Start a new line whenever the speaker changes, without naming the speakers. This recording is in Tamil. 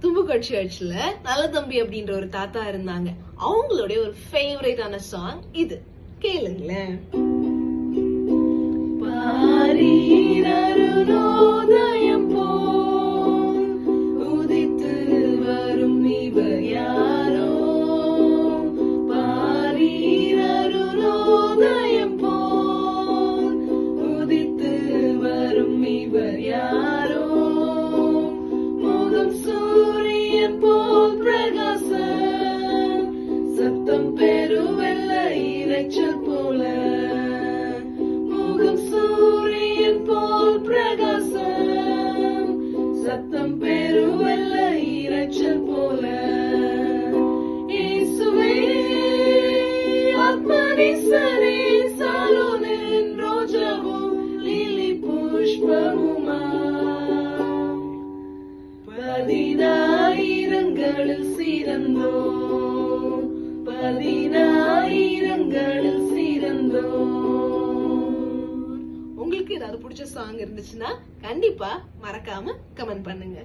தும்புகட் சர்ச்ல நல்ல தம்பி அப்படின்ற ஒரு தாத்தா இருந்தாங்க. அவங்களுடைய ஒரு ஃபேவரேட்டான சாங் இது. கேளுங்களேன். சூரியன் போல் பிரகாசம். சத்தம் பெருவெல்ல இரைச்சல் போல. முகம் சூரியன் போல் பிரகாசம். சத்தம் பெருவெல்ல இரைச்சல் போல. இயேசுவே ஆத்மனிசரே சாலோனின் ரோஜாவும் லிலி புஷ்பமுமா பதினாயிரங்களில் உங்களுக்கு ஏதாவது பிடிச்ச சாங் இருந்துச்சுன்னா கண்டிப்பா மறக்காம கமெண்ட் பண்ணுங்க.